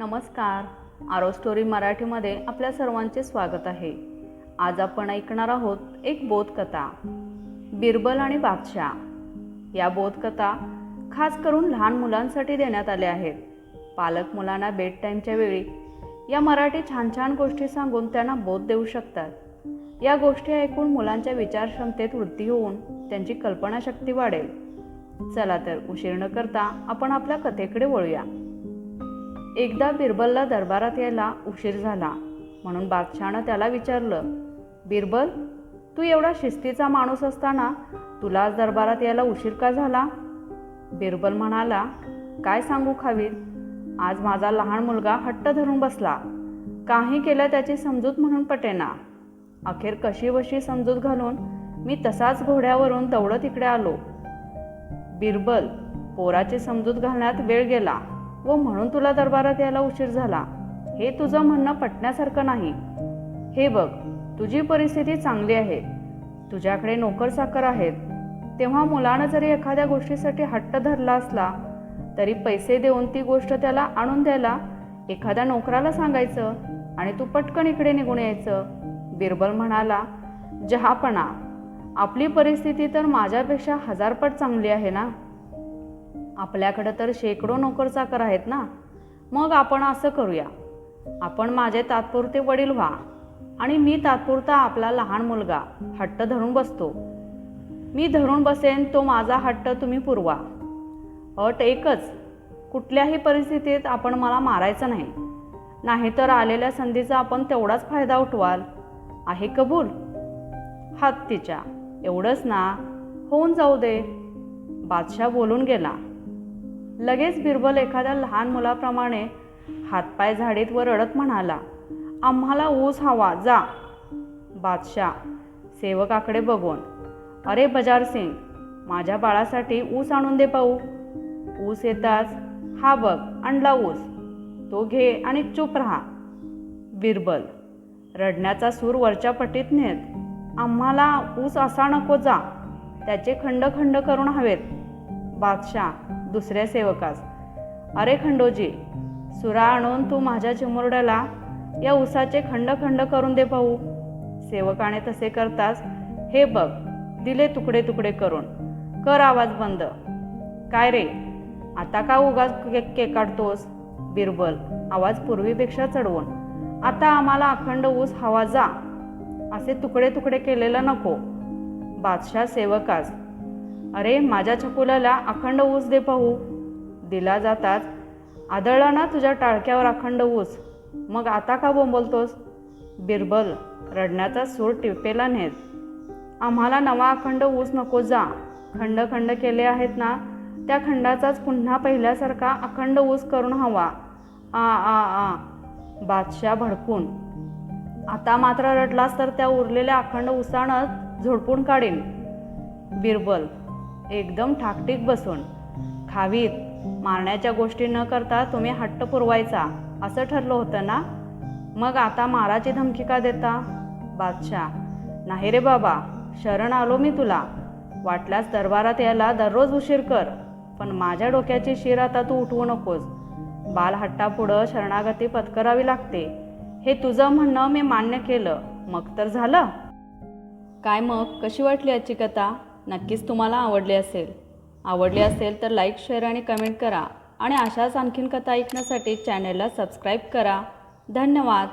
नमस्कार. आरो स्टोरी मराठीमध्ये आपल्या सर्वांचे स्वागत आहे. आज आपण ऐकणार आहोत एक बोधकथा बिरबल आणि बादशाह. या बोधकथा खास करून लहान मुलांसाठी देण्यात आल्या आहेत. पालक मुलांना बेड टाईमच्या वेळी या मराठी छान छान गोष्टी सांगून त्यांना बोध देऊ शकतात. या गोष्टी ऐकून मुलांच्या विचारक्षमतेत वृद्धी होऊन त्यांची कल्पनाशक्ती वाढेल. चला तर उशीर न करता आपण आपल्या कथेकडे वळूया. एकदा बिरबलला दरबारात यायला उशीर झाला म्हणून बादशहानं त्याला विचारलं बिरबल तू एवढा शिस्तीचा माणूस असताना तुला आज दरबारात यायला उशीर का झाला? बिरबल म्हणाला काय सांगू खावीत आज माझा लहान मुलगा हट्ट धरून बसला. काही केलं त्याची समजूत म्हणून पटेना. अखेर कशी बशी समजूत घालून मी तसाच घोड्यावरून दौडत इकडे आलो. बिरबल पोराची समजूत घालण्यात वेळ गेला. व म्हणून तुला दरबारात यायला उशीर झाला. हे तुझं म्हणणं पटण्यासारखं नाही. हे बघ तुझी परिस्थिती चांगली आहे. तुझ्याकडे नोकर साखर आहेत. तेव्हा मुलानं जरी एखाद्या गोष्टीसाठी हट्ट धरला असला तरी पैसे देऊन ती गोष्ट त्याला आणून द्यायला एखाद्या नोकराला सांगायचं आणि तू पटकन इकडे निघून यायचं. बिरबल म्हणाला जहापणा आपली परिस्थिती तर माझ्यापेक्षा हजारपट चांगली आहे ना? आपल्याकडं तर शेकडो नोकरचाकर आहेत ना. मग आपण असं करूया. आपण माझे तात्पुरते वडील व्हा आणि मी तात्पुरता आपला लहान मुलगा हट्ट धरून बसतो. मी धरून बसेन तो माझा हट्ट तुम्ही पुरवा. अट एकच कुठल्याही परिस्थितीत आपण मला मारायचं नाही. नाहीतर आलेल्या संधीचा आपण तेवढाच फायदा उठवाल. आहे कबूल? हात तिच्या. एवढंच ना. होऊन जाऊ दे. बादशाह बोलून गेला. लगेच बिरबल एखाद्या लहान मुलाप्रमाणे हातपाय झाडीत व रडत म्हणाला आम्हाला ऊस हवा जा. बादशाह सेवकाकडे बघून. अरे बजार सिंग माझ्या बाळासाठी ऊस आणून दे पाहू. ऊस येताच. हा बघ आणला ऊस. तो घे आणि चूप राहा. बिरबल रडण्याचा सूर वरच्या पटीत नेत आम्हाला ऊस असा नको जा. त्याचे खंड खंड करून हवेत. बादशाह दुसऱ्या सेवकास. अरे खंडोजी सुरा आणून तू माझ्या चिमुरड्याला या उसाचे खंड खंड करून दे पाहू सेवकाने तसे करताच हे बघ दिले तुकडे तुकडे करून. कर आवाज बंद. काय रे? आता का उगाच के के काढतोस? बिरबल आवाज पूर्वीपेक्षा चढवून. आता आम्हाला अखंड ऊस हवा जा. असे तुकडे तुकडे केलेलं नको. बादशाह सेवकास अरे माझ्या छकुलाला अखंड ऊस दे पाहू. दिला जाताच. आदळला ना तुझ्या टाळक्यावर अखंड ऊस. मग आता का बोंबलतोस? बिरबल रडण्याचा सूर टिपेला नेत. आम्हाला नवा अखंड ऊस नको जा. खंड खंड केले आहेत ना त्या खंडाचाच पुन्हा पहिल्यासारखा अखंड ऊस करून हवा. आ आ आ. बादशाह भडकून. आता मात्र रडलास तर त्या उरलेल्या अखंड उसाणं झोडपून काढीन. बिरबल एकदम ठाकटीक बसून. खावीत मारण्याच्या गोष्टी न करता तुम्ही हट्ट पुरवायचा असं ठरलं होतं ना? मग आता माराची धमकी का देता? बादशाह नाही रे बाबा शरण आलो मी तुला. वाटल्यास दरबारात यायला दररोज उशीर कर पण माझ्या डोक्याची शिर आता तू उठवू नकोस. बालहट्टापुढं शरणागती पत्करावी लागते. हे तुझं म्हणणं मी मान्य केलं. मग तर झालं. काय मग? कशी वाटली याची कथा? नक्कीच तुम्हाला आवडली असेल. आवडली असेल तर लाईक शेअर आणि कमेंट करा. आणि अशाच आणखीन कथा ऐकण्यासाठी चॅनलला सबस्क्राईब करा. धन्यवाद.